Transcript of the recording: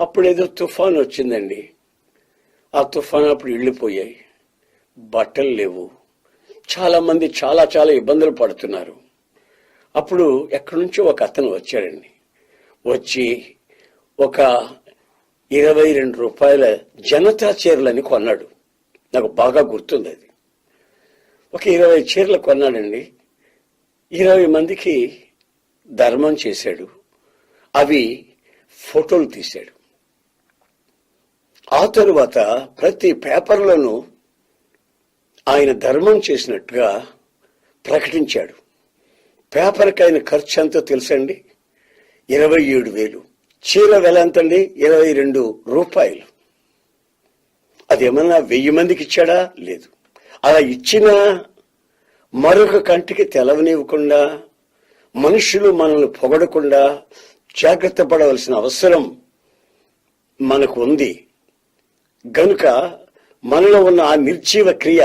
అప్పుడు ఏదో తుఫాన్ వచ్చిందండి. ఆ తుఫాన్ అప్పుడు ఇళ్ళిపోయాయి. బట్టలు లేవు. చాలామంది చాలా చాలా ఇబ్బందులు పడుతున్నారు. అప్పుడు ఎక్కడి నుంచో ఒక అతను వచ్చాడండి. వచ్చి ఒక ఇరవై రెండు రూపాయల జనతా చీరలని కొన్నాడు. నాకు బాగా గుర్తుంది అది. ఒక ఇరవై చీరలు కొన్నాడండి. ఇరవై మందికి ధర్మం చేశాడు. అవి ఫోటోలు తీశాడు. ఆ తరువాత ప్రతి పేపర్లను ఆయన ధర్మం చేసినట్టుగా ప్రకటించాడు. పేపర్కి ఆయన ఖర్చు ఎంతో తెలుసండి? ఇరవై ఏడు వేలు. చీర వెల ఎంతండి? ఇరవై రెండు రూపాయలు. అదేమన్నా వెయ్యి మందికి ఇచ్చాడా? లేదు. అలా ఇచ్చిన మరొక కంటికి తెలవనివ్వకుండా మనుషులు మనల్ని పొగడకుండా జాగ్రత్త పడవలసిన అవసరం మనకు ఉంది. గనుక మనలో ఉన్న ఆ నిర్జీవ క్రియ